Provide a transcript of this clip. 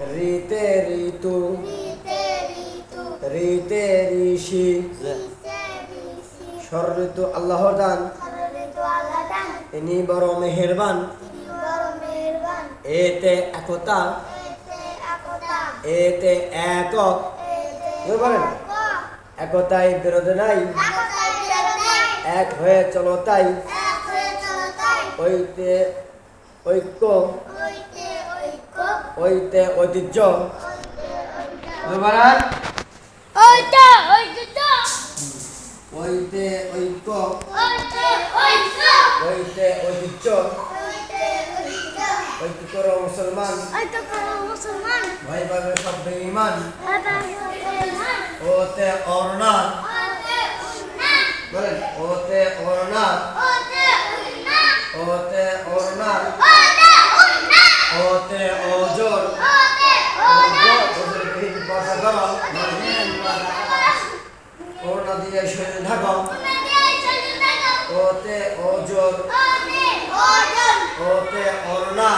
রিতে ঋতু। রিতে ঋতু। রিতে ঋষি। ঋতু আল্লাহর দান। ঋতু আল্লাহ দান। ইনি বড় মেহেরবান। তিনি বড় মেহেরবান। এতে একতা। এতে একতা। এতে একক। বলেন। একতাই বিরোধ নাই। এক হয়ে চলো তাই। হয়ে ঐক্য। ঐতিহ্য। ঐতে ঐক্য। ঐতে ঐতিহ্য। ঐতে ঐক্য ঐক্য করো মুসলমান। মুসলমান। ভাই ভাবে সব বেঈমান। ওতে ওতে বলেন ওতে অরনা ওতে উন্নাত ওতে অরনা ওতে উন্নাত ওতে অজর ওতে অজর ওজর বিহীন পর্দা করো অরনা দিয়ে শরীর ঢাকো ওতে ওজন ওতে অরনা